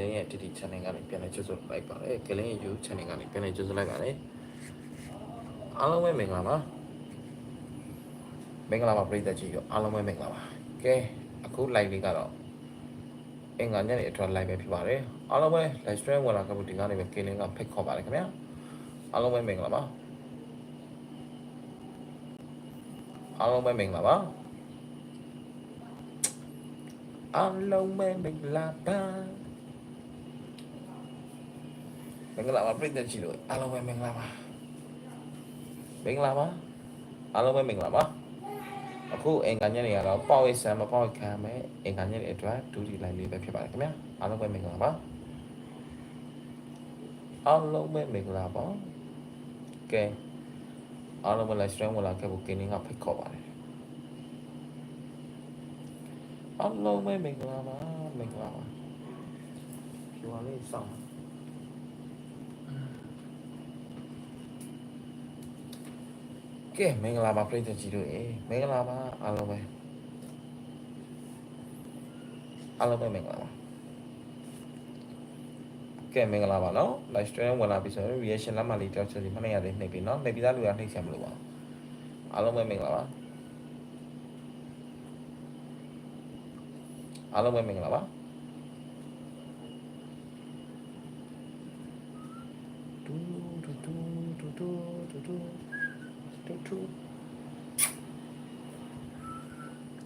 လင်းရဲ့ TT channel ကနေပြန်လည်ကြိုဆိုလိုက်ပါတယ်ကလင်းရဲ့ YouTube channel ကနေပြန်လည်ကြိုဆိုလိုက်ပါတယ်အားလုံးပဲမင်္ဂလာပါမင်္ဂလာပါပရိသတ်ကြီးရောအားလုံးပဲမင်္ဂလာပါကဲအခု live လေးကတော့အင်္ဂါညနေအတွက် live ပဲဖြစ်ပါတယ်အားလုံးပဲ live stream ဝင်လာကြဖို့ဒီကနေပဲကလင်းကဖိတ်ခေါ်ပါတယ်ခင်ဗျာအားလုံးပဲမင်္ဂလာပါအားလုံးပဲမင်္ဂလာပါအားလုံးပဲမင်္ဂလာပါ မင်္ဂလာပါပရိသတ်ကြီးတို့အားလုံးပဲမင်္ဂလာပါမင်္ဂလာပါအားလုံးပဲမင်္ဂလာပါအခုအင်္ဂါညနေကတော့ပေါ့ဝိဆန်မပေါ့ဝိခံမယ်အင်္ဂါညနေအတွက်ဒုတိယ line လေးပဲဖြစ်ပါတယ်ခင်ဗျာအားလုံးပဲမင်္ဂလာပါအားလုံးပဲမင်္ဂလာပါကဲအားလုံးပဲ live stream ဝင်လာခဲ့ဖို့ကင်းနေကဖိတ်ခေါ်ပါတယ်အားလုံးပဲမင်္ဂလာပါမင်္ဂလာပါဒီဝါလေးစောင့် ကဲမင်္ဂလာပါပြည့်တဲ့ကြီးတို့ရေမင်္ဂလာပါအားလုံးပဲအားလုံးပဲမင်္ဂလာပါကဲမင်္ဂလာပါနော် live stream ဝင်လာပြီဆိုရင် reaction လက်မှတ်လေးတောက်ချစီမနေ့ကလေးနှိပ်ပြီနော်နှိပ်ပြီးသားလူကနှိပ်ချင်မလို့ပါအားလုံးပဲမင်္ဂလာပါအားလုံးပဲမင်္ဂလာပါဒူဒူဒူဒူဒူ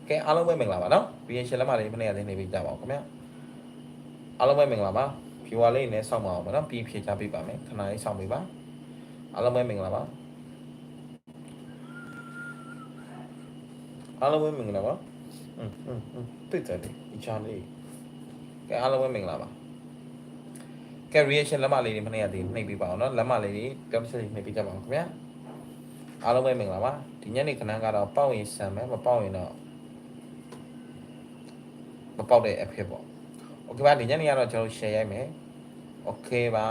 ကဲအားလုံးပဲမင်္ဂလာပါနော် reaction လက်မှတ်လေးမနေ့ကလေးနှိပ်ပြီးကြပါဦးခင်ဗျာအားလုံးပဲမင်္ဂလာပါ viewer လေးနဲ့စောင့်ပါအောင်မနော်ပြီးဖြေချပေးပါမယ်ခဏလေးစောင့်ပေးပါအားလုံးပဲမင်္ဂလာပါအားလုံးပဲမင်္ဂလာပါอืมอืมอืมတိတ်တယ်ဒီချာလေးကဲအားလုံးပဲမင်္ဂလာပါကဲ reaction လက်မလေးတွေမနေ့ကတည်းနှိပ်ပေးပါအောင်နော်လက်မလေးတွေပြောပြချက်လေးနှိပ်ပေးကြပါအောင်ခင်ဗျာ အားလုံးပဲမင်္ဂလာပါဒီညနေခဏကတော့ပေါက်ရင်ဆံမယ်မပေါက်ရင်တော့မပေါက်တဲ့အဖြစ်ပေါ့ โอเคပါဒီညနေကတော့ကျွန်တော် share ရိုက်မယ်โอเคပါ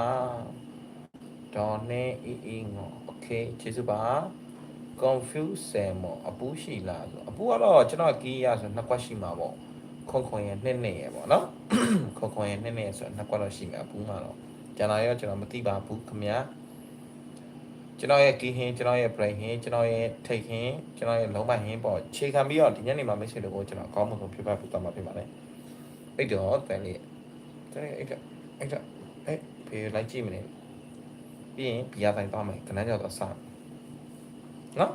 ဒေါ်နေအီအီငေါโอเคကျေးဇူးပါ confuse ဆယ်မောအပူရှိလားဆိုအပူကတော့ကျွန်တော်ကီးရဆိုနှစ်ကွက်ရှိမှာပေါ့ခွန်ခွန်ရဲ့နှစ်နှစ်ရဲ့ပေါ့နော်ခွန်ခွန်ရဲ့နှစ်နှစ်ရဲ့ဆိုနှစ်ကွက်တော့ရှိမှာအပူမှာတော့ကျွန်တော်ရောကျွန်တော်မသိပါဘူးခင်ဗျာ ကျွန်တော်ရဲ့ကီးဟင်းကျွန်တော်ရဲ့ brain ဟင်းကျွန်တော်ရဲ့ထိတ်ဟင်းကျွန်တော်ရဲ့လုံးမဟင်းပေါ့ခြေခံပြီးတော့ဒီညနေမှာမိတ်ဆွေတို့ကိုကျွန်တော်အကောင်းဆုံးပြပပြသွားမှာဖြစ်ပါတယ်အဲ့တော့တန်လေးတန်လေးအဲ့ဒါအဲ့ဒါအဲ့ဖေးလိုက်ကြည့်မနေပြီးရင်ဘီယာတိုင်းသွားမယ်ခဏကြောက်တော့စနော်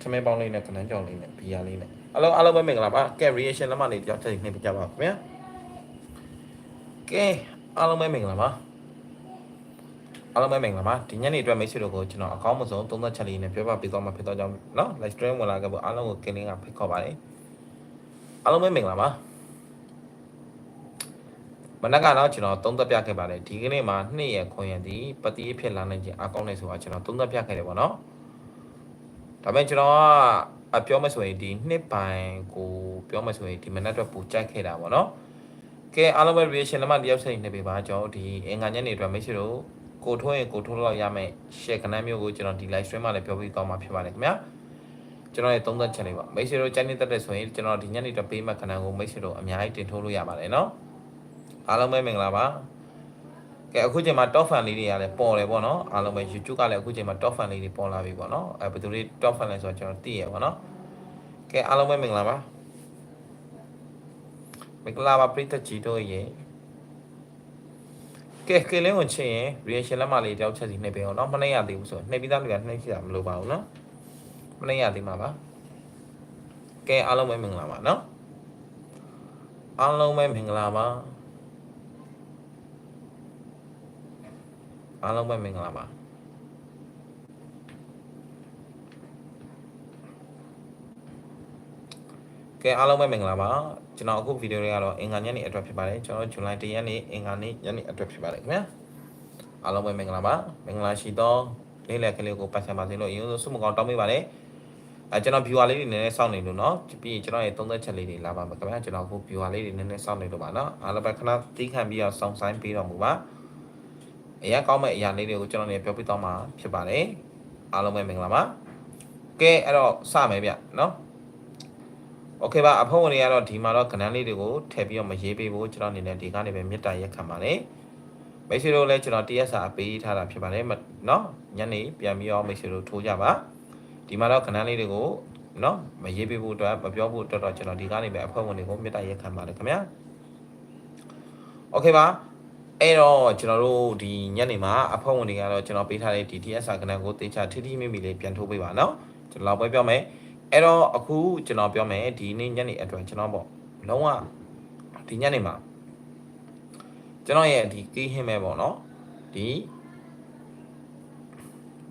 သမင်းပေါင်းလေးနဲ့ခဏကြောက်လေးနဲ့ဘီယာလေးနဲ့အလုံးအလုံးပဲမင်္ဂလာပါကဲ reaction လက်မလေးတယောက်ချက်နေပြကြပါခင်ဗျာကဲအလုံးပဲမင်္ဂလာပါ အားလုံးပဲမင်္ဂလာပါဒီညနေအတွက်မိတ်ဆွေတို့ကိုကျွန်တော်အကောင်းဆုံးသုံးသက်ချက်လေးနဲ့ပြောပြပေးသွားမှာဖြစ်တော့ကြောင်းเนาะ live stream ဝင်လာခဲ့ဖို့အားလုံးကိုကင်းလင်းကဖိတ်ခေါ်ပါတယ်အားလုံးပဲမင်္ဂလာပါ မနက်ကတော့ကျွန်တော်သုံးသက်ပြခဲ့ပါတယ်ဒီကနေ့မှာနှစ်ရက်ခွန်ရံဒီပတိအဖြစ်လာနိုင်ခြင်းအကောင်းနေဆိုတာကျွန်တော်သုံးသက်ပြခဲ့တယ်ပေါ့နော်ဒါပေမဲ့ကျွန်တော်ကအပြောမဆိုရင်ဒီနှစ်ပိုင်းကိုပြောမဆိုရင်ဒီမနက်တော့ပူကြိုက်ခဲ့တာပေါ့နော်ကဲအားလုံးပဲ reaction လက်မှတ်တယောက်ဆက်နေပြီပါကျွန်တော်ဒီအင်္ဂါညနေအတွက်မိတ်ဆွေတို့ ကိုထိုးရင်ကိုထိုးလို့ရမယ် share ကဏ္ဍမျိုးကိုကျွန်တော်ဒီ live stream မှာလည်းပြောပြီးသွားမှာဖြစ်ပါတယ်ခင်ဗျာကျွန်တော်ရဲ့သုံးသက်ချက်လေးပါမိတ်ဆွေတို့ကြိုက်နေတတ်တဲ့ဆိုရင်ကျွန်တော်ဒီညနေအတွက်ပေးမှတ်ကဏ္ဍကိုမိတ်ဆွေတို့အများကြီးတင်ထိုးလို့ရပါတယ်နော်အားလုံးပဲမင်္ဂလာပါကဲအခုချိန်မှာ top fan လေးတွေကလည်းပေါ်တယ်ပေါ့နော်အားလုံးပဲ YouTube ကလည်းအခုချိန်မှာ top fan လေးတွေပေါ်လာပြီပေါ့နော်အဲဘယ်သူတွေ top fan လဲဆိုတော့ကျွန်တော်သိရပါတော့ကဲအားလုံးပဲမင်္ဂလာပါမင်္ဂလာပါပရိသတ်ကြီးတို့ရေ ကဲကဲလင်းဝင်ချင်းရင် reaction လက်မလေးတယောက်ချက်စီနှိပ်ပေးအောင်နော်မနှိပ်ရသေးဘူးဆိုနှိပ်ပြီးသားလူကနှိပ်ချင်တာမလိုပါဘူးနော်မနှိပ်ရသေးမှာပါကဲအားလုံးပဲမင်္ဂလာပါနော်အားလုံးပဲမင်္ဂလာပါအားလုံးပဲမင်္ဂလာပါ ကဲအားလုံးပဲမင်္ဂလာပါကျွန်တော်အခုဗီဒီယိုလေးကတော့အင်္ဂါညနေအတွက်ဖြစ်ပါတယ်ကျွန်တော်ဇူလိုင်1ရက်နေ့အင်္ဂါနေ့ညနေအတွက်ဖြစ်ပါတယ်ခင်ဗျာအားလုံးပဲမင်္ဂလာပါမင်္ဂလာရှိသောလေးလက်ကလေးကိုပတ်စံပါစေလို့အရင်ဆုံးဆုမကောင်းတောင်းပေးပါတယ်အဲကျွန်တော် viewer လေးတွေနည်းနည်းစောင့်နေလို့เนาะပြီးရင်ကျွန်တော်ရဲ့သုံးသက်ချက်လေးတွေလာပါမယ်ခင်ဗျာကျွန်တော်အခု viewer လေးတွေနည်းနည်းစောင့်နေလို့ပါเนาะအားလုံးပဲခဏတီးခံပြီးတော့စောင့်ဆိုင်ပေးတော်မူပါအရင်ကောင်းမဲ့အရာလေးတွေကိုကျွန်တော်လည်းပြောပြသွားမှာဖြစ်ပါတယ်အားလုံးပဲမင်္ဂလာပါကဲအဲ့တော့စမယ်ဗျเนาะ โอเคပါအဖုံးဝင်တွေကတော့ဒီမှာတော့ကဏ္ဍလေးတွေကိုထည့်ပြီးတော့မရေးပေးဘူးကျွန်တော်အနေနဲ့ဒီကနေပဲမေတ္တာရက်ခံပါတယ်မိတ်ဆွေတို့လည်းကျွန်တော်တရက်စာပေးထားတာဖြစ်ပါတယ်မနော်ညနေပြန်ပြီးတော့မိတ်ဆွေတို့ထိုးကြပါဒီမှာတော့ကဏ္ဍလေးတွေကိုနော်မရေးပေးဖို့အတွက်မပြောဖို့အတွက်တော့ကျွန်တော်ဒီကနေပဲအဖုံးဝင်တွေကိုမေတ္တာရက်ခံပါတယ်ခင်ဗျာโอเคပါအဲ့တော့ကျွန်တော်တို့ဒီညနေမှာအဖုံးဝင်တွေကတော့ကျွန်တော်ပေးထားတဲ့ဒီ TS စာကဏ္ဍကိုတေချာထိထိမိမိလေးပြန်ထိုးပေးပါနော်ကျွန်တော်ပဲပြောမယ် အဲ့တော့အခုကျွန်တော်ပြောမယ်ဒီနေ့ညနေအတွက်ကျွန်တော်ပေါ့လုံးဝဒီညနေမှာကျွန်တော်ရဲ့ဒီကီးဟင်းမဲ့ပေါ့နော်ဒီ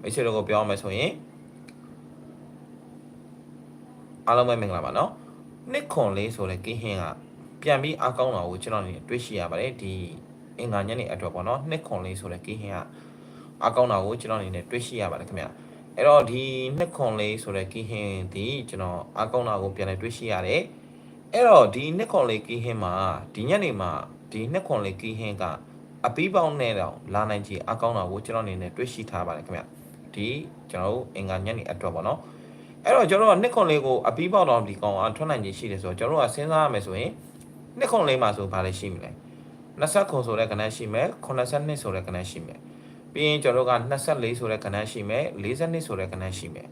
မိတ်ဆွေတို့ကိုပြောမယ်ဆိုရင်အားလုံးပဲမင်္ဂလာပါနော်နှစ်ခွန်လေးဆိုတဲ့ကီးဟင်းကပြန်ပြီးအကောင်းတာကိုကျွန်တော်နေတွေ့ရှိရပါတယ်ဒီအင်္ဂါညနေအတွက်ပေါ့နော်နှစ်ခွန်လေးဆိုတဲ့ကီးဟင်းကအကောင်းတာကိုကျွန်တော်အနေနဲ့တွေ့ရှိရပါတယ်ခင်ဗျာ အဲ့တော့ဒီနှစ်ခွန်လေးဆိုတဲ့ကီးဟင်းဒီကျွန်တော်အကောင့်တာကိုပြန်လည်တွေ့ရှိရတယ်အဲ့တော့ဒီနှစ်ခွန်လေးကီးဟင်းမှာဒီညနေမှာဒီနှစ်ခွန်လေးကီးဟင်းကအပီးပေါင်းနဲ့တော့လာနိုင်ချေအကောင့်တာကိုကျွန်တော်အနေနဲ့တွေ့ရှိထားပါတယ်ခင်ဗျဒီကျွန်တော်တို့အင်္ဂါညနေအတွက်ပေါ့နော်အဲ့တော့ကျွန်တော်တို့ကနှစ်ခွန်လေးကိုအပီးပေါင်းတော့ဒီကောင်အထွက်နိုင်ချေရှိတယ်ဆိုတော့ကျွန်တော်တို့ကစဉ်းစားရမယ်ဆိုရင်နှစ်ခွန်လေးမှာဆိုဘာလဲရှိမလဲ20ခွန်ဆိုတဲ့ကဏ္ဍရှိမယ်82ဆိုတဲ့ကဏ္ဍရှိမယ် ပြီးရင်ကျွန်တော်တို့က24ဆိုတဲ့ကဏ္ဍရှိမယ်42ဆိုတဲ့ကဏ္ဍရှိမယ်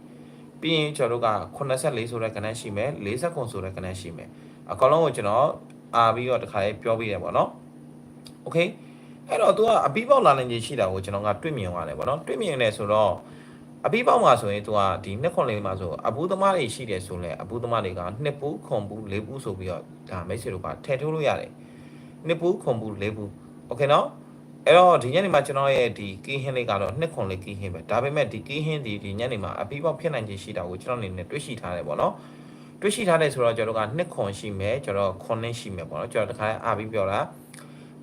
ပြီးရင်ကျွန်တော်တို့က84ဆိုတဲ့ကဏ္ဍရှိမယ်49ဆိုတဲ့ကဏ္ဍရှိမယ်အကောင်လုံးကိုကျွန်တော်အာပြီးတော့တခါလေးပြောပြရပါတော့โอเคအဲ့တော့ तू ကအပီးပေါက်လာနိုင်ခြေရှိတာကိုကျွန်တော်ကတွေ့မြင်ရတယ်ပေါ့နော်တွေ့မြင်နေဆိုတော့အပီးပေါက်မှာဆိုရင် तू ကဒီနှစ်ခွန်လေးမှာဆိုအဘူးသမားတွေရှိတယ်ဆိုလဲအဘူးသမားတွေကနှစ်ပူးခွန်ပူးလေးပူးဆိုပြီးတော့ဒါမိတ်ဆွေတို့ကထည့်ထိုးလို့ရတယ်နှစ်ပူးခွန်ပူးလေးပူးโอเคနော် အဲ့တော့ဒီညနေမှာကျွန်တော်ရဲ့ဒီကီးဟင်းလေးကတော့နှစ်ခွန်လေးကီးဟင်းပဲဒါပေမဲ့ဒီကီးဟင်းဒီဒီညနေမှာအပီးပေါက်ဖြစ်နိုင်ခြေရှိတာကိုကျွန်တော်အနေနဲ့တွေ့ရှိထားတယ်ပေါ့နော်တွေ့ရှိထားတယ်ဆိုတော့ကျွန်တော်ကနှစ်ခွန်ရှိမယ်ကျွန်တော်ခွန်နဲ့ရှိမယ်ပေါ့နော်ကျွန်တော်တခါအားပြီးပြောတာ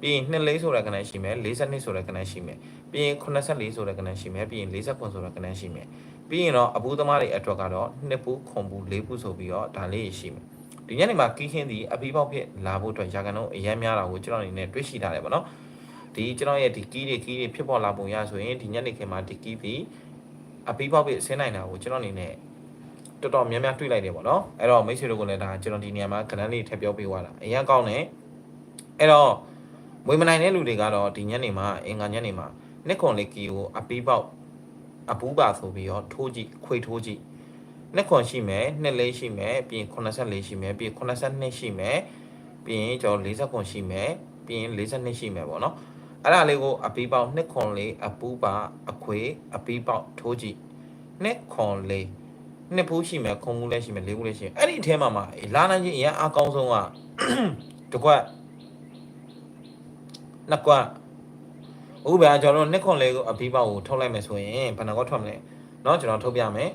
ပြီးရင်နှစ်လေးဆိုတဲ့ကဏ္ဍရှိမယ်42ဆိုတဲ့ကဏ္ဍရှိမယ်ပြီးရင်84ဆိုတဲ့ကဏ္ဍရှိမယ်ပြီးရင်40ခွန်ဆိုတဲ့ကဏ္ဍရှိမယ်ပြီးရင်တော့အဘူးသမားတွေအတွက်ကတော့နှစ်ပူခွန်ပူလေးပူဆိုပြီးတော့ဒါလေးရှိမယ်ဒီညနေမှာကီးဟင်းဒီအပီးပေါက်ဖြစ်လာဖို့အတွက်ရာခိုင်နှုန်းအများများတာကိုကျွန်တော်အနေနဲ့တွေ့ရှိထားတယ်ပေါ့နော် ဒီကျွန်တော်ရဲ့ဒီကီးတွေကီးတွေဖြစ်ပေါ်လာပုံရဆိုရင်ဒီညနေခင်းမှာဒီကီးပြီးအပီးပေါက်ပြီးဆင်းနိုင်တာကိုကျွန်တော်အနေနဲ့တော်တော်များများတွေ့လိုက်တယ်ပေါ့နော်အဲ့တော့မိတ်ဆွေတို့ကလည်းဒါကျွန်တော်ဒီနေရာမှာကဏ္ဍလေးထည့်ပြောပေးသွားတာအရင်ကောင်းတယ်အဲ့တော့မွေးမနိုင်တဲ့လူတွေကတော့ဒီညနေမှာအင်္ဂါညနေမှာနှစ်ခွန်လေးကီးကိုအပီးပေါက်အပူးပါဆိုပြီးတော့ထိုးကြည့်ခွေထိုးကြည့်နှစ်ခွန်ရှိမယ်နှစ်လေးရှိမယ်ပြီးရင်84ရှိမယ်ပြီးရင်82ရှိမယ်ပြီးရင်ကျွန်တော်40ခွန်ရှိမယ်ပြီးရင်42ရှိမယ်ပေါ့နော် အဲ့ဒါလေးကိုအပီးပေါက်နှစ်ခွန်လေးအပူးပါအခွေအပီးပေါက်ထိုးကြည့်နှစ်ခွန်လေးနှစ်ဖူးရှိမယ်ခုံမှုလည်းရှိမယ်လေးဖူးလည်းရှိမယ်အဲ့ဒီအထဲမှာမှာအေးလာနိုင်ချင်းအရင်အကောင်းဆုံးက တကွက်နှစ်ကွက်ဥပမာကျွန်တော်တို့နှစ်ခွန်လေးကိုအပီးပေါက်ကိုထုတ်လိုက်မယ်ဆိုရင်ဘယ်နှကွက်ထွက်မလဲเนาะကျွန်တော်ထုတ်ပြမယ်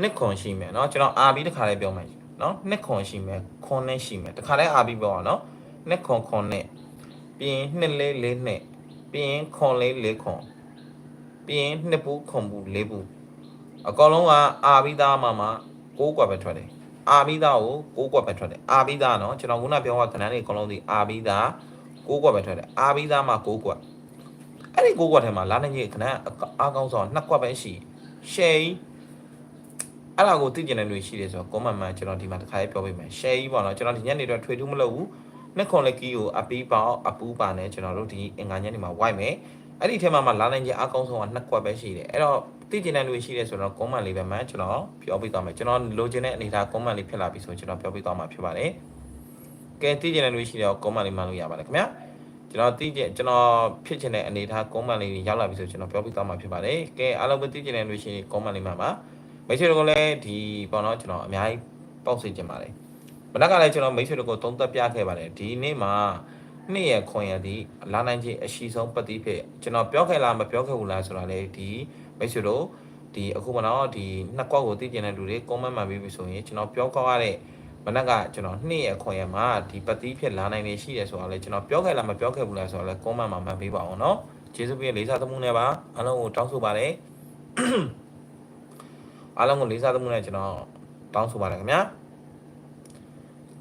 နှစ်ခွန်ရှိမယ်เนาะကျွန်တော်အာပြီးတစ်ခါလေးပြောမယ်เนาะနှစ်ခွန်ရှိမယ်ခွန်နဲ့ရှိမယ်တစ်ခါလေးအာပြီးပြောအောင်เนาะနှစ်ခွန်ခွန်နဲ့ ပြီးရင်2လေး4နှစ်ပြီးရင်9လေး4ခွန်ပြီးရင်2ဘူးခွန်ဘူး4ဘူးအကောင်လုံးကအာပြီးသားမှာမှာ6ကွက်ပဲထွက်တယ်အာပြီးသားကို6ကွက်ပဲထွက်တယ်အာပြီးသားနော်ကျွန်တော်ခုနပြောတာကဏ္ဍတွေအကောင်လုံးဒီအာပြီးသား6ကွက်ပဲထွက်တယ်အာပြီးသားမှာ6ကွက်အဲ့ဒီ6ကွက်ထဲမှာလာနေကြီးကဏ္ဍအကောင်ဆုံး2ကွက်ပဲရှိရှယ်အဲ့ဒါကိုသိကျင်တဲ့လူရှိတယ်ဆိုတော့ comment မှာကျွန်တော်ဒီမှာတစ်ခါရေးပြောပေးမယ် share ကြီးပေါ့နော်ကျွန်တော်ဒီညနေတော့ထွေထူးမလုပ်ဘူး နှစ်ခွန်လက်ကီကိုအပီးပေါအပူးပါနဲ့ကျွန်တော်တို့ဒီအင်္ဂါညနေမှာဝိုက်မယ်အဲ့ဒီထဲမှာမှလာနိုင်ခြင်းအကောင်းဆုံးကနှစ်ခွက်ပဲရှိတယ်အဲ့တော့သိကျင်တဲ့လူရှိတယ်ဆိုတော့ comment လေးပဲမှကျွန်တော်ပြောပြသွားမယ်ကျွန်တော်လိုချင်တဲ့အနေထား comment လေးဖြစ်လာပြီဆိုကျွန်တော်ပြောပြသွားမှာဖြစ်ပါတယ်ကဲသိကျင်တဲ့လူရှိတယ် comment လေးမှလို့ရပါတယ်ခင်ဗျာကျွန်တော်သိကျင်ကျွန်တော်ဖြစ်ချင်တဲ့အနေထား comment လေးရောက်လာပြီဆိုကျွန်တော်ပြောပြသွားမှာဖြစ်ပါတယ်ကဲအားလုံးပဲသိကျင်တဲ့လူရှိရင် comment လေးမှပါမိတ်ဆွေတို့ကလည်းဒီပေါ့နော်ကျွန်တော်အများကြီးပေါက်စေချင်ပါတယ် မနက်ကလည်းကျွန်တော်မိတ်ဆွေတို့ကိုသုံးသပ်ပြခဲ့ပါတယ်ဒီနေ့မှာနေ့ရက်ခွန်ရသည်လာနိုင်ခြင်းအရှိဆုံးပတ်တိဖြစ်ကျွန်တော်ပြောခဲ့လားမပြောခဲ့ဘူးလားဆိုတာလေဒီမိတ်ဆွေတို့ဒီအခုမနော်ဒီနှစ်ကွက်ကိုသိကျင်တဲ့လူတွေ comment မှာပြီးပြီဆိုရင်ကျွန်တော်ပြောခဲ့ရတဲ့မနက်ကကျွန်တော်နေ့ရက်ခွန်ရမှာဒီပတ်တိဖြစ်လာနိုင်နေရှိတယ်ဆိုတာလေကျွန်တော်ပြောခဲ့လားမပြောခဲ့ဘူးလားဆိုတာလေ comment မှာမှတ်ပေးပါအောင်နော်ကျေးဇူးပြုလေးစားသမှုနဲ့ပါအားလုံးကိုတောင်းဆိုပါတယ်အားလုံးကိုလေးစားသမှုနဲ့ကျွန်တော်တောင်းဆိုပါတယ်ခင်ဗျာ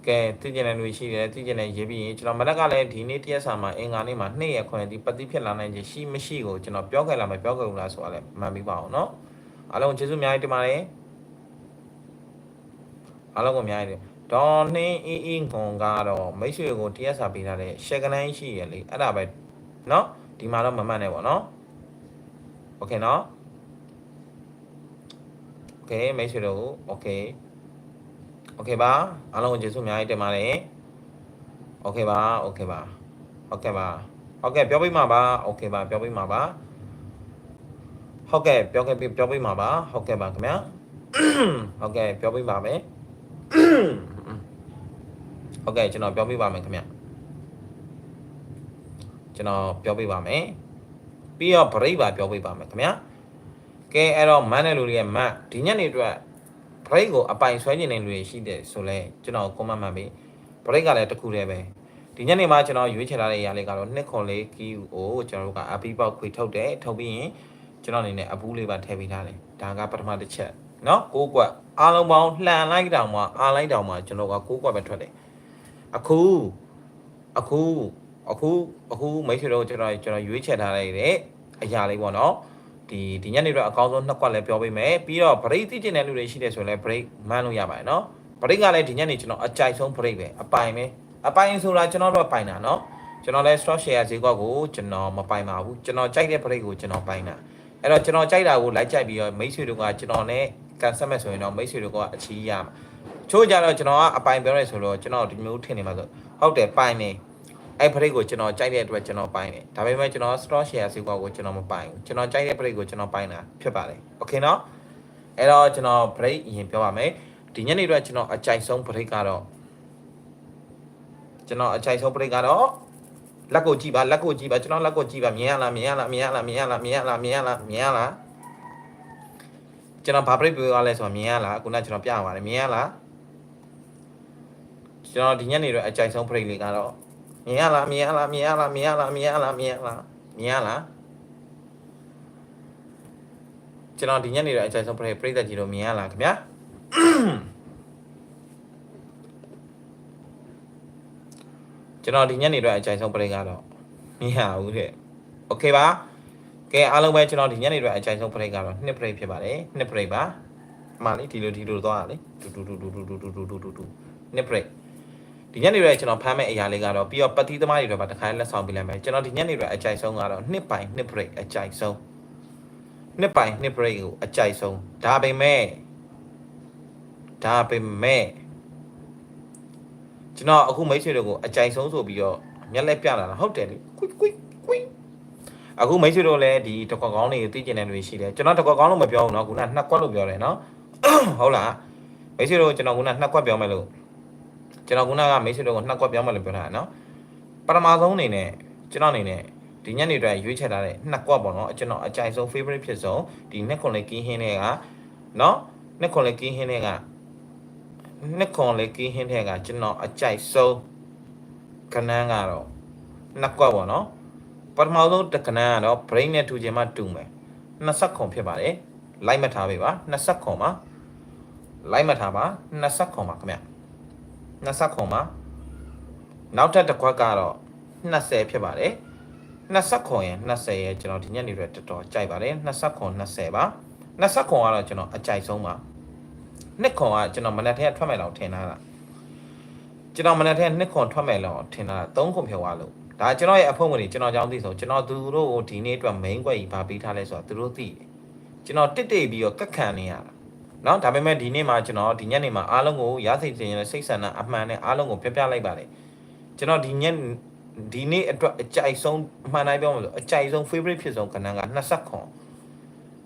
ကဲသိကျင်တဲ့လူရှိတယ်သိကျင်တဲ့ရေးပြီးရင်ကျွန်တော်မနက်ကလည်းဒီနေ့တရက်စာမှာအင်္ဂါနေ့မှာနှစ်ရက်ခွင့်ဒီပတိဖြစ်လာနိုင်ခြင်းရှိမရှိကိုကျွန်တော်ပြောခဲ့လားမပြောခဲ့ဘူးလားဆိုတာလည်းမှန်ပြီးပါအောင်เนาะအားလုံးကျေးဇူးအများကြီးတင်ပါတယ် အားလုံးကိုအများကြီးတယ်ဒေါ်နှင်းအင်းအင်းခွန်ကတော့မိတ်ဆွေကိုတရက်စာပေးထားတဲ့ရှယ်ကလိုင်းရှိရလေအဲ့ဒါပဲเนาะဒီမှာတော့မမှတ်နဲ့ပေါ့เนาะโอเคเนาะโอเคမိတ်ဆွေတို့โอเค โอเคပါအားလုံးကိုကျေးဇူးအများကြီးတင်ပါတယ်โอเคပါโอเคပါဟုတ်ကဲ့ပါဟုတ်ကဲ့ပြောပြမှာပါโอเคပါပြောပြမှာပါဟုတ်ကဲ့ပြောခဲ့ပြောပြမှာပါဟုတ်ကဲ့ပါခင်ဗျာဟုတ်ကဲ့ပြောပြပါမယ် ဟုတ်ကဲ့ကျွန်တော်ပြောပြပါမယ်ခင်ဗျကျွန်တော်ပြောပြပါမယ်ပြီးတော့ break ပါပြောပြပါမယ်ခင်ဗျကဲအဲ့တော့မန်းတဲ့လူတွေရဲ့မန်းဒီညနေအတွက် break ကိုအပိုင်ဆွဲနေတဲ့လူတွေရှိတယ်ဆိုလဲကျွန်တော် comment မှတ်ပြီး break ကလည်းတစ်ခုတည်းပဲဒီညနေမှာကျွန်တော်ရွေးချယ်ထားတဲ့အရာလေးကတော့နှစ်ခွန်လေးကီကိုကျွန်တော်တို့ကအပီးပေါက်ခွေထုတ်တယ်ထုတ်ပြီးရင်ကျွန်တော်အနေနဲ့အပူးလေးပါထည့်ပေးထားတယ်ဒါကပထမတစ်ချက်เนาะကိုးကွက်အားလုံးပေါင်းလှန်လိုက်တောင်မှအားလိုက်တောင်မှကျွန်တော်ကကိုးကွက်ပဲထွက်တယ် အခုအခုအခုအခုမိတ်ဆွေတို့ကျွန်တော်ကျွန်တော်ရွေးချယ်ထားလိုက်တဲ့အရာလေးပေါ့နော် ဒီဒီညနေတော့အကောင်းဆုံးနှစ်ကွက်လည်းပြောပေးမယ်ပြီးတော့ break သိကျင်တဲ့လူတွေရှိတယ်ဆိုရင်လည်း break မှန်းလို့ရပါတယ်နော် break ကလည်းဒီညနေကျွန်တော်အကြိုက်ဆုံး break ပဲအပိုင်ပဲအပိုင်ဆိုတာကျွန်တော်တို့ပိုင်တာနော်ကျွန်တော်လည်း stock share ဈေးကွက်ကိုကျွန်တော်မပိုင်ပါဘူးကျွန်တော်ကြိုက်တဲ့ break ကိုကျွန်တော်ပိုင်တာအဲ့တော့ကျွန်တော်ကြိုက်တာကိုလိုက်ကြိုက်ပြီးတော့မိတ်ဆွေတို့ကကျွန်တော်နဲ့ကန်ဆက်မဲ့ဆိုရင်တော့မိတ်ဆွေတို့ကအချီးရမှာချို့ကြတော့ကျွန်တော်ကအပိုင်ပြောရဲဆိုတော့ကျွန်တော်ဒီမျိုးထင်နေမှာဆိုဟုတ်တယ်ပိုင်နေ အဲ့ပရိတ်ကိုကျွန်တော်ကြိုက်တဲ့အတွက်ကျွန်တော်ပိုင်တယ်ဒါပေမဲ့ကျွန်တော် stock share စီကွာကိုကျွန်တော်မပိုင်ဘူးကျွန်တော်ကြိုက်တဲ့ပရိတ်ကိုကျွန်တော်ပိုင်တာဖြစ်ပါတယ်โอเคเนาะအဲ့တော့ကျွန်တော် break အရင်ပြောပါမယ်ဒီညနေအတွက်ကျွန်တော်အကြိုက်ဆုံး break ကတော့ကျွန်တော်အကြိုက်ဆုံး break ကတော့လက်ကိုကြည့်ပါလက်ကိုကြည့်ပါကျွန်တော်လက်ကိုကြည့်ပါမြင်ရလားမြင်ရလားမြင်ရလားမြင်ရလားမြင်ရလားမြင်ရလားမြင်ရလားကျွန်တော်ဘာ break ပြောရလဲဆိုတော့မြင်ရလားခုနကကျွန်တော်ပြရပါတယ်မြင်ရလား ကျွန်တော်ဒီညနေတော့အကြိုက်ဆုံး break လေးကတော့ မြင်ရလားမြင်ရလားမြင်ရလားမြင်ရလားမြင်ရလားမြင်ရလားမြင်ရလားကျွန်တော်ဒီညနေတော့အကြိုက်ဆုံး break ပြိသက်ကြီးတော့မြင်ရလားခင်ဗျာကျွန်တော်ဒီညနေတော့အကြိုက်ဆုံး break ကတော့မြင်ရဘူးတဲ့โอเคပါကဲအားလုံးပဲကျွန်တော်ဒီညနေတော့အကြိုက်ဆုံး break ကတော့နှစ် break ဖြစ်ပါတယ်နှစ် break ပါအမှလေဒီလိုဒီလိုသွားတာလေတူတူတူတူတူတူတူတူတူတူနှစ် break ဒီညနေရဲကျွန်တော်ဖမ်းမဲ့အရာလေးကတော့ပြီးတော့ပတ်တီးသမားတွေတော့ဗတခါလက်ဆောင်ပေးလိုက်မယ်ကျွန်တော်ဒီညနေရဲအကြိုက်ဆုံးကတော့နှစ်ပိုင်နှစ် break အကြိုက်ဆုံးနှစ်ပိုင်နှစ် break ကိုအကြိုက်ဆုံးဒါပေမဲ့ဒါပေမဲ့ကျွန်တော်အခုမိတ်ဆွေတို့ကိုအကြိုက်ဆုံးဆိုပြီးတော့မျက်လက်ပြလာတာဟုတ်တယ်လေကွိကွိကွိအခုမိတ်ဆွေတို့လည်းဒီတကွက်ကောင်းတွေကိုသိကျင်တဲ့လူတွေရှိတယ်ကျွန်တော်တကွက်ကောင်းလို့မပြောဘူးเนาะခုနနှစ်ကွက်လို့ပြောတယ်เนาะဟုတ်လားမိတ်ဆွေတို့ကျွန်တော်ခုနနှစ်ကွက်ပြောမယ်လို့ ကျွန်တော်ခုနကမိတ်ဆွေတို့ကိုနှစ်ကွက်ပြောင်းမယ်လို့ပြောထားတာနော်ပထမဆုံးအနေနဲ့ကျွန်တော်အနေနဲ့ဒီညနေအတွက်ရွေးချယ်ထားတဲ့နှစ်ကွက်ပေါ့နော်ကျွန်တော်အကြိုက်ဆုံး favorite ဖြစ်ဆုံးဒီနှစ်ခွန်လေးကင်းဟင်းတွေကနော်နှစ်ခွန်လေးကင်းဟင်းတွေကနှစ်ခွန်လေးကင်းဟင်းတွေကကျွန်တော်အကြိုက်ဆုံးခဏန်းကတော့နှစ်ကွက်ပေါ့နော်ပထမဆုံးတစ်ခဏန်းကတော့ brain နဲ့တူချင်မှတူမယ်20ခွန်ဖြစ်ပါတယ်လိုက်မှတ်ထားပေးပါ20ခွန်ပါလိုက်မှတ်ထားပါ20ခွန်ပါခင်ဗျ 20ခွန်ပါနောက်ထပ်တစ်ခွက်ကတော့20ဖြစ်ပါတယ်20ခွန်ရယ်20ရယ်ကျွန်တော်ဒီညနေတွေတော်တော်ကြိုက်ပါတယ်20ခွန်20ပါ20ခွန်ကတော့ကျွန်တော်အကြိုက်ဆုံးပါနှစ်ခွန်ကကျွန်တော်မနက်ထဲထွက်မယ်လောက်ထင်ထားတာကျွန်တော်မနက်ထဲနှစ်ခွန်ထွက်မယ်လောက်ထင်ထားတာ3ခွန်ဖြုတ်သွားလို့ဒါကျွန်တော်ရဲ့အဖုံဝင်ကျွန်တော်ကြောင်းသိဆိုကျွန်တော်သူတို့ကိုဒီနေ့အတွက် main ကွက်ကြီးဗာပေးထားလဲဆိုတော့သူတို့သိတယ်ကျွန်တော်တစ်တိတ်ပြီးတော့ကက်ခံနေရတာ နော်ဒါပေမဲ့ဒီနေ့မှာကျွန်တော်ဒီညနေမှာအားလုံးကိုရစိတ်တင်ရစိတ်ဆန္ဒအမှန်နဲ့အားလုံးကိုပြပြလိုက်ပါတယ်ကျွန်တော်ဒီညဒီနေ့အတွက်အကြိုက်ဆုံးအမှန်တိုင်းပြောမှာဆိုအကြိုက်ဆုံး favorite ဖြစ်ဆုံးကဏ္ဍက20ခွန်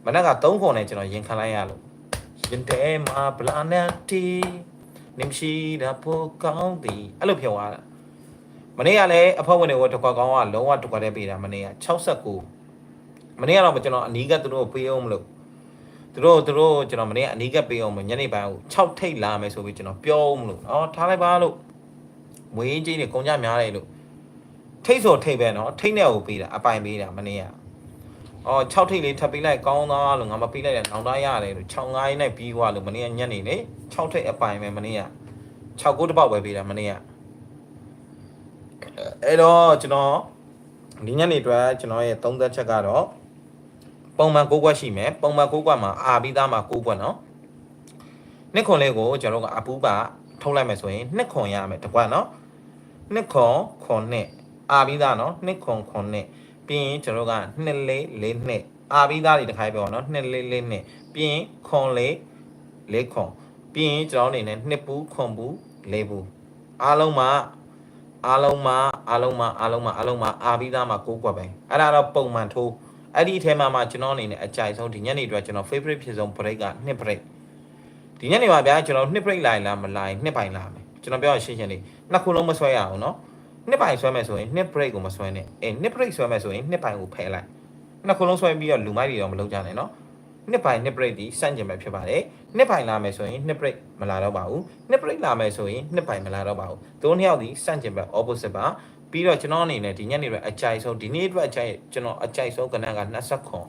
မနက်က3ခွန်နဲ့ကျွန်တော်ရင်ခံလိုက်ရလို့ရင်တဲမှာဘလာနတီနင်းရှိတာပိုကောင်းသည်အဲ့လိုဖြစ်သွားတာမနေ့ကလည်းအဖွဲ့ဝင်တွေကတကွာကောင်းကလုံးဝတကွာတဲ့ပေးတာမနေ့က69မနေ့ကတော့ကျွန်တော်အနီးကသူတို့ပေးအောင်မလို့ တို့တို့ကျွန်တော်မနေ့ကအနီးကပ်ပေးအောင်မညနေပိုင်းကို6ထိတ်လာမယ်ဆိုပြီးကျွန်တော်ပြောမလို့နော်ထားလိုက်ပါလို့မွေးကြီးတွေကုန်ကြများတယ်လို့ထိတ်ဆိုထိတ်ပဲနော်ထိတ်နဲ့ကိုပေးတာအပိုင်ပေးတာမနေ့ကအော်6ထိတ်လေးထပ်ပေးလိုက်ကောင်းသားလို့ငါမပေးလိုက်တဲ့နောက်သားရတယ်လို့6 9နဲ့ပြီးွားလို့မနေ့ကညနေလေ6ထိတ်အပိုင်ပဲမနေ့က6ကိုတစ်ပေါက်ပဲပေးတာမနေ့ကအဲ့တော့ကျွန်တော်ဒီညနေအတွက်ကျွန်တော်ရဲ့သုံးသက်ချက်ကတော့ ပုံမှန်ကိုကွက်ရှိမယ်ပုံမှန်ကိုကွက်မှာအာပြီးသားမှာကိုကွက်နော်နှစ်ခွန်လေးကိုကျွန်တော်ကအပူပါထုတ်လိုက်မယ်ဆိုရင်နှစ်ခွန်ရမယ်တကွက်နော်နှစ်ခွန်ခွန်နှစ်အာပြီးသားနော်နှစ်ခွန်ခွန်နှစ်ပြီးရင်ကျွန်တော်ကနှစ်လေးလေးနှစ်အာပြီးသားတွေတစ်ခါပြောနော်နှစ်လေးလေးနှစ်ပြီးရင်ခွန်လေးလေးခွန်ပြီးရင်ကျွန်တော်အနေနဲ့နှစ်ပူးခွန်ပူးလေးပူးအားလုံးမှာအားလုံးမှာအားလုံးမှာအားလုံးမှာအားလုံးမှာအာပြီးသားမှာကိုကွက်ပဲအဲ့ဒါတော့ပုံမှန်ထိုး အဲ့ဒီအထဲမှာမှကျွန်တော်အနေနဲ့အကြိုက်ဆုံးဒီညနေအတွက်ကျွန်တော် favorite ဖြစ်ဆုံး break ကနှစ် break ဒီညနေမှာဗျာကျွန်တော်နှစ် break လာရင်လားမလာရင်နှစ်ပိုင်လာမယ်ကျွန်တော်ပြောရရှင်းရှင်းလေးနှစ်ခုလုံးမဆွဲရအောင်နော်နှစ်ပိုင်ဆွဲမယ်ဆိုရင်နှစ် break ကိုမဆွဲနဲ့အေးနှစ် break ဆွဲမယ်ဆိုရင်နှစ်ပိုင်ကိုဖယ်လိုက်နှစ်ခုလုံးဆွဲပြီးတော့လူမိုက်တွေတော့မလုပ်ကြနဲ့နော်နှစ်ပိုင်နှစ် break ဒီစန့်ကျင်ပဲဖြစ်ပါတယ်နှစ်ပိုင်လာမယ်ဆိုရင်နှစ် break မလာတော့ပါဘူးနှစ် break လာမယ်ဆိုရင်နှစ်ပိုင်မလာတော့ပါဘူးသူတို့နှစ်ယောက်ဒီစန့်ကျင်ပဲ opposite ပါ ပြီးတော့ကျွန်တော်အနေနဲ့ဒီညနေရအကြိုက်ဆုံးဒီနေ့အတွက်အကြိုက်ကျွန်တော်အကြိုက်ဆုံးကဏ္ဍက20ခွန်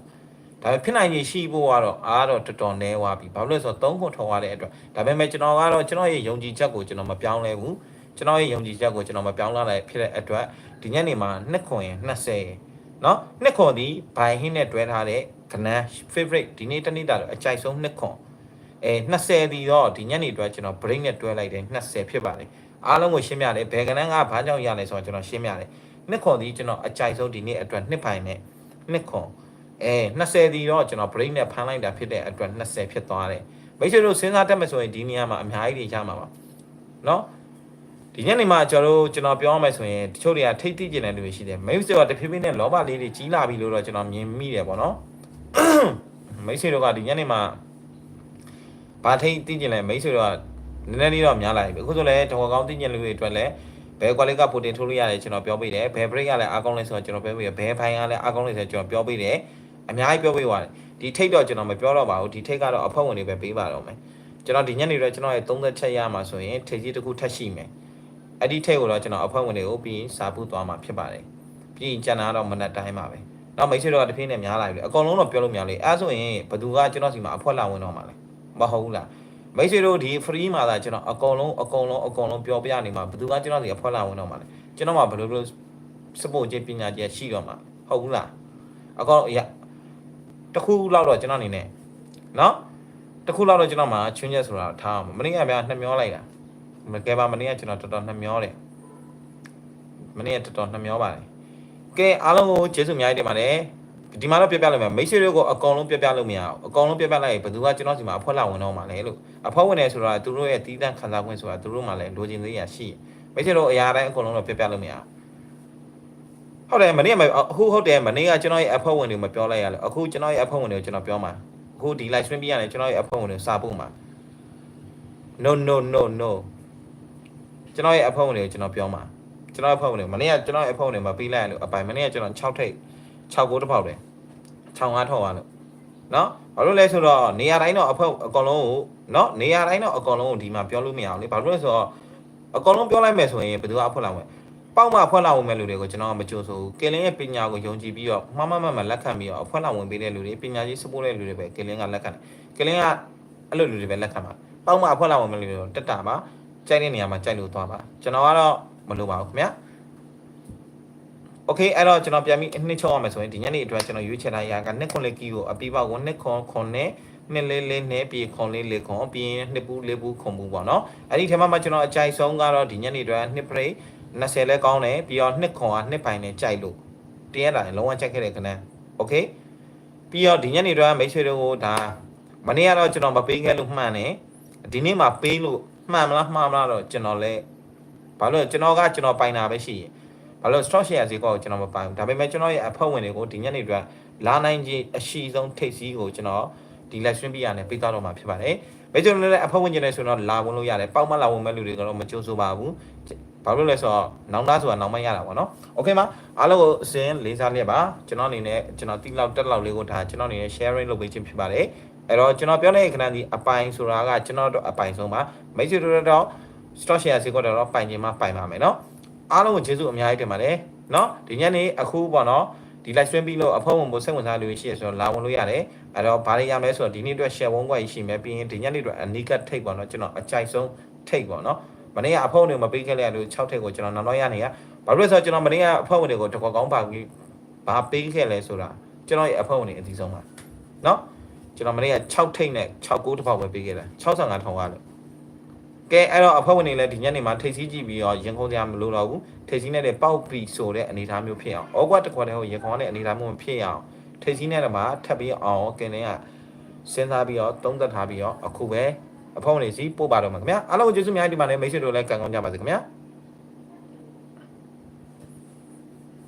ဒါပေမဲ့ဖြစ်နိုင်ရင်ရှိဖို့ကတော့အားတော့တော်တော်နဲသွားပြီဘာလို့လဲဆိုတော့3ခွန်ထော်ရတဲ့အတွက်ဒါပေမဲ့ကျွန်တော်ကတော့ကျွန်တော်ရဲ့ယုံကြည်ချက်ကိုကျွန်တော်မပြောင်းလဲဘူးကျွန်တော်ရဲ့ယုံကြည်ချက်ကိုကျွန်တော်မပြောင်းလဲလိုက်ဖြစ်တဲ့အတွက်ဒီညနေမှာ2ခွန်ရင်20ရယ်เนาะ2ခွန်ဒီဘိုင်ဟင်းနဲ့တွဲထားတဲ့ကဏ္ဍ favorite ဒီနေ့တနေ့တာတော့အကြိုက်ဆုံး2ခွန်အဲ20ဒီတော့ဒီညနေအတွက်ကျွန်တော် break နဲ့တွဲလိုက်တယ်20ဖြစ်ပါတယ် အားလုံးကိုရှင်းပြတယ်ဘယ်ကဏ္ဍကဘာကြောင့်ရလဲဆိုတော့ကျွန်တော်ရှင်းပြတယ်နှစ်ခွန်ဒီကျွန်တော်အကြိုက်ဆုံးဒီနေ့အတွက်နှစ်ပိုင်နဲ့နှစ်ခွန်အဲ20ဒီတော့ကျွန်တော် break နဲ့ဖမ်းလိုက်တာဖြစ်တဲ့အတွက်20ဖြစ်သွားတယ်မိတ်ဆွေတို့စဉ်းစားတတ်မယ်ဆိုရင်ဒီနေရာမှာအများကြီးတွေရမှာပါเนาะဒီညနေမှာကျွန်တော်တို့ကျွန်တော်ပြောရမယ်ဆိုရင်တချို့တွေကထိတ်သိကျင်တဲ့လူတွေရှိတယ်မိတ်ဆွေကတဖြည်းဖြည်းနဲ့လောဘလေးတွေကြီးလာပြီလို့တော့ကျွန်တော်မြင်မိတယ်ပေါ့နော်မိတ်ဆွေတို့ကဒီညနေမှာဘာထိတ်သိကျင်လဲမိတ်ဆွေတို့က နည်းနည်းလေးတော့များလာပြီအခုဆိုလည်းတော်ကောင်းသိကျင်လူတွေအတွက်လည်းဘယ်ကွာလေးကပိုတင်ထိုးလို့ရတယ်ကျွန်တော်ပြောပေးတယ်ဘယ် break ကလည်းအားကောင်းလဲဆိုတော့ကျွန်တော်ပြောပေးတယ်ဘယ်ဘိုင်းကလည်းအားကောင်းလဲဆိုတော့ကျွန်တော်ပြောပေးတယ်အများကြီးပြောပေးပါတယ်ဒီထိတ်တော့ကျွန်တော်မပြောတော့ပါဘူးဒီထိတ်ကတော့အဖက်ဝင်တွေပဲပေးပါတော့မယ်ကျွန်တော်ဒီညနေတော့ကျွန်တော်ရဲ့30ချက်ရမှာဆိုရင်ထိတ်ကြီးတစ်ခုထပ်ရှိမယ်အဲ့ဒီထိတ်ကိုတော့ကျွန်တော်အဖက်ဝင်တွေကိုပြီးစာပူသွားမှာဖြစ်ပါတယ်ပြီးရင်ကျန်တာတော့မနက်တိုင်းပါပဲနောက်မိတ်ဆွေတို့ကတစ်ဖြည်းနဲ့များလာပြီလေအကောင်လုံးတော့ပြောလို့မရလေအဲဆိုရင်ဘသူကကျွန်တော်စီမှာအဖွက်လာဝင်တော့မှာလဲမဟုတ်ဘူးလား မိတ်ဆွေတို့ဒီ free မှာသာကျွန်တော်အကောင်လုံးအကောင်လုံးအကောင်လုံးပြောပြနေမှာဘသူကကျွန်တော်စီအဖွက်လာဝင်တော့မှာလဲကျွန်တော်မှဘယ်လိုလိုစပို့ချင်းပညာချင်းရှိတော့မှာဟုတ်ဘူးလားအကောင်ရတခုလောက်တော့ကျွန်တော်အနေနဲ့နော်တခုလောက်တော့ကျွန်တော်မှာချွင်းချက်ဆိုတာထားအောင်မနေ့ကဗျာနှစ်မျောလိုက်တာမကဲပါမနေ့ကကျွန်တော်တော်တော်နှစ်မျောတယ်မနေ့ကတော်တော်နှစ်မျောပါတယ်ကဲအားလုံးကိုကျေးဇူးအများကြီးတင်ပါတယ် ဒီမှာတော့ပြပြလိုက်မယ်မိတ်ဆွေတို့ကိုအကောင်လုံးပြပြလို့မရအောင်အကောင်လုံးပြပြလိုက်ရင်ဘယ်သူကကျွန်တော်စီမှာအဖွက်လာဝင်တော့မှာလဲလို့အဖွက်ဝင်နေဆိုတာသူတို့ရဲ့တီးတန့်ခံစား권ဆိုတာသူတို့မှလည်းလိုချင်သေးရရှိမိတ်ဆွေတို့အရာတိုင်းအကုန်လုံးတော့ပြပြလို့မရအောင်ဟုတ်တယ်မနေ့ကအခုဟုတ်တယ်မနေ့ကကျွန်တော်ရဲ့အဖွက်ဝင်တွေမပြောလိုက်ရလို့အခုကျွန်တော်ရဲ့အဖွက်ဝင်တွေကိုကျွန်တော်ပြောမှာအခုဒီ live stream ပြရတယ်ကျွန်တော်ရဲ့အဖွက်ဝင်တွေစာပို့မှာ no no no no ကျွန်တော်ရဲ့အဖွက်ဝင်တွေကိုကျွန်တော်ပြောမှာကျွန်တော်ရဲ့အဖွက်ဝင်တွေမနေ့ကကျွန်တော်ရဲ့အဖွက်ဝင်တွေမပေးလိုက်ရလို့အပိုင်မနေ့ကကျွန်တော်6ထိပ် 6ကိုတစ်ပေါက်တယ်6 5ထောက်သွားလို့နော်ဘာလို့လဲဆိုတော့နေရာတိုင်းတော့အဖွက်အကောင်လုံးကိုနော်နေရာတိုင်းတော့အကောင်လုံးကိုဒီမှာပြောလို့မရအောင်လေဘာလို့လဲဆိုတော့အကောင်လုံးပြောလိုက်မယ်ဆိုရင်ဘယ်သူကအဖွက်လာဝင်ပေါက်မှဖွက်လာဝင်မဲ့လူတွေကိုကျွန်တော်ကမကြိုးဆိုဘူးကယ်လင်းရဲ့ပညာကိုယုံကြည်ပြီးတော့မှားမှန်မှန်လက်ခံပြီးတော့အဖွက်လာဝင်ပေးတဲ့လူတွေပညာကြီးစပို့တဲ့လူတွေပဲကယ်လင်းကလက်ခံတယ်ကယ်လင်းကအဲ့လိုလူတွေပဲလက်ခံပါပေါက်မှအဖွက်လာဝင်မဲ့လူတွေတော့တက်တာပါကြိုက်တဲ့နေရာမှာကြိုက်လို့သွားပါကျွန်တော်ကတော့မလိုပါဘူးခင်ဗျာ โอเคအဲ့တော့ကျွန်တော်ပြန်ပြီးအနှစ်ချုပ်အောင်မယ်ဆိုရင်ဒီညနေအတွက်ကျွန်တော်ရွေးချယ်ထားရကနှစ်ခွန်လေးကီကိုအပြည့်ပေါက်ကိုနှစ်ခွန်ခွန်နဲ့နှစ်လေးလေးနဲ့ပြီးခွန်လေးလေးခွန်ပြီးရင်နှစ်ပူးလေးပူးခွန်ပူးပေါ့နော်အဲ့ဒီထဲမှာမှကျွန်တော်အကြိုက်ဆုံးကတော့ဒီညနေအတွက်နှစ်ပရိတ်20လဲကောင်းတယ်ပြီးတော့နှစ်ခွန်ကနှစ်ပိုင်နဲ့ကြိုက်လို့တင်းရတာလုံးဝချက်ခဲ့တဲ့ခဏโอเคပြီးတော့ဒီညနေအတွက်မိတ်ဆွေတို့ကိုဒါမနေ့ကတော့ကျွန်တော်မပေးခဲ့လို့မှန်တယ်ဒီနေ့မှပေးလို့မှန်မလားမှားမလားတော့ကျွန်တော်လည်းဘာလို့ကျွန်တော်ကကျွန်တော်ပိုင်တာပဲရှိရင် ဘာလို့ stock share ဈေးကောကိုကျွန်တော်မပိုင်ဘူးဒါပေမဲ့ကျွန်တော်ရဲ့အဖွဲ့ဝင်တွေကိုဒီညနေအတွက်လာနိုင်ခြင်းအရှိဆုံးထိပ်စီးကိုကျွန်တော်ဒီ live stream ပြရနေပေးသွားတော့မှာဖြစ်ပါတယ်။ဘယ်ကျွန်တော်လည်းအဖွဲ့ဝင်ကျင်နေဆိုတော့လာဝင်လို့ရတယ်။ပေါက်မလာဝင်မဲ့လူတွေကတော့မကြိုးဆိုပါဘူး။ဘာလို့လဲဆိုတော့နောင်သားဆိုတာနောင်မရတာပေါ့နော်။ Okay ပါအားလုံးကိုအစဉ်လေးစားလျက်ပါကျွန်တော်အနေနဲ့ကျွန်တော်တိလောက်တက်လောက်လေးကိုဒါကျွန်တော်အနေနဲ့ sharing လုပ်ပေးခြင်းဖြစ်ပါတယ်။အဲ့တော့ကျွန်တော်ပြောနေတဲ့ခဏဒီအပိုင်ဆိုတာကကျွန်တော်တို့အပိုင်ဆုံးပါ။မိတ်ဆွေတို့တော့ stock share ဈေးကတော့ပိုင်ခြင်းမှပိုင်ပါမယ်နော်။ အားလုံးကိုကျေးဇူးအများကြီးတင်ပါတယ်နော်ဒီညနေအခုပေါ့နော်ဒီ live stream ပြီးလို့အဖေဝင်ဖို့စိတ်ဝင်စားလူရှိရဆိုတော့လာဝင်လို့ရတယ်အဲ့တော့ဘာတွေရမလဲဆိုတော့ဒီနေ့အတွက် share ဝန်းကွက်ရှိမယ်ပြီးရင်ဒီညနေအတွက်အနီးကပ်ထိတ်ပေါ့နော်ကျွန်တော်အကြိုက်ဆုံးထိတ်ပေါ့နော်မနေ့ကအဖေဝင်တွေမပေးခဲ့လိုက်လို့6ထိတ်ကိုကျွန်တော်နောက်တော့ရနေရဘာလို့လဲဆိုတော့ကျွန်တော်မနေ့ကအဖေဝင်တွေကိုတကွာကောင်းပါပြီးဘာပေးခဲ့လဲဆိုတာကျွန်တော်ရဲ့အဖေဝင်တွေအသေးဆုံးပါနော်ကျွန်တော်မနေ့က6ထိတ်နဲ့6 9တစ်ပေါက်ပဲပေးခဲ့တာ65ထောင်ကလို့ ကဲအဲ့တော့အဖွဲ့ဝင်တွေလည်းဒီညနေမှာထိတ်စီးကြည့်ပြီးတော့ရင်ခုန်စရာမလိုတော့ဘူးထိတ်စီးနဲ့လည်းပေါက်ပြီးဆိုတဲ့အနေအထားမျိုးဖြစ်အောင်ဩကွက်တစ်ခွက်တည်းကိုရင်ခုန်တဲ့အနေအထားမျိုးမဖြစ်အောင်ထိတ်စီးနဲ့တော့မှထပ်ပြီးအောင်ကင်းနေကစဉ်းစားပြီးတော့သုံးသပ်ထားပြီးတော့အခုပဲအဖွဲ့ဝင်တွေစီပို့ပါတော့မှာခင်ဗျာအားလုံးကိုကျေးဇူးများဒီမှာလည်းမိတ်ဆွေတို့လည်းကံကောင်းကြပါစေခင်ဗျာ